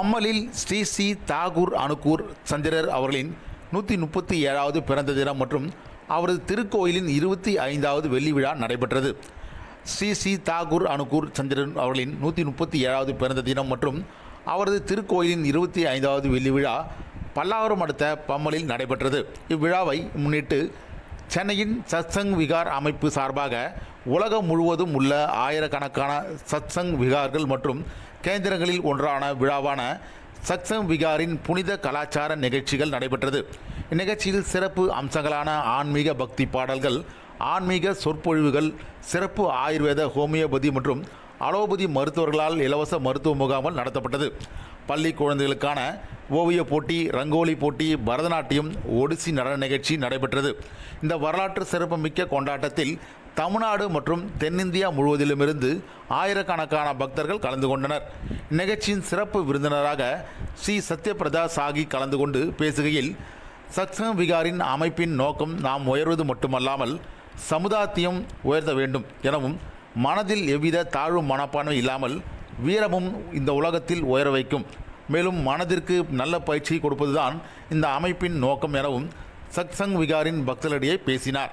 பம்மலில் ஸ்ரீ ஸ்ரீ தாகூர் அணுக்கூர் சந்திரர் அவர்களின் நூற்றி முப்பத்தி ஏழாவது பிறந்த தினம் மற்றும் அவரது திருக்கோயிலின் இருபத்தி ஐந்தாவது வெள்ளி விழா நடைபெற்றது. ஸ்ரீ ஸ்ரீ தாகூர் அணுக்கூர் சந்திரன் அவர்களின் நூற்றி முப்பத்தி ஏழாவது பிறந்த தினம் மற்றும் அவரது திருக்கோயிலின் இருபத்தி ஐந்தாவது வெள்ளி விழா பல்லாவரம் அடுத்த பம்மலில் நடைபெற்றது. இவ்விழாவை முன்னிட்டு சென்னையின் சத்சங் விகார் அமைப்பு சார்பாக உலகம் முழுவதும் உள்ள ஆயிரக்கணக்கான சத்சங் விகார்கள் மற்றும் கேந்திரங்களில் ஒன்றான விழாவான சத்சங் விகாரின் புனித கலாச்சார நிகழ்ச்சிகள் நடைபெற்றது. இந்நிகழ்ச்சியில் சிறப்பு அம்சங்களான ஆன்மீக பக்தி பாடல்கள் ஆன்மீக சொற்பொழிவுகள் சிறப்பு ஆயுர்வேத ஹோமியோபதி மற்றும் அலோபதி மருத்துவர்களால் இலவச மருத்துவ முகாமல் நடத்தப்பட்டது. பள்ளி குழந்தைகளுக்கான ஓவியப் போட்டி ரங்கோலி போட்டி பரதநாட்டியம் ஒடிசி நடன நிகழ்ச்சி நடைபெற்றது. இந்த வரலாற்று சிறப்புமிக்க கொண்டாட்டத்தில் தமிழ்நாடு மற்றும் தென்னிந்தியா முழுவதிலுமிருந்து ஆயிரக்கணக்கான பக்தர்கள் கலந்து கொண்டனர். நிகழ்ச்சியின் சிறப்பு விருந்தினராக ஸ்ரீ சத்யபிரதா சாகி கலந்து கொண்டு பேசுகையில் சத்சங் விகாரின் அமைப்பின் நோக்கம் நாம் உயர்வது மட்டுமல்லாமல் சமுதாயத்தையும் உயர்த்த வேண்டும் எனவும் மனதில் எவ்வித தாழ்வு மனப்பான்மை இல்லாமல் வீரமும் இந்த உலகத்தில் உயர வைக்கும். மேலும் மனதிற்கு நல்ல பயிற்சி கொடுப்பதுதான் இந்த அமைப்பின் நோக்கம் எனவும் சத்சங் விகாரின் பக்தர்களிடையே பேசினார்.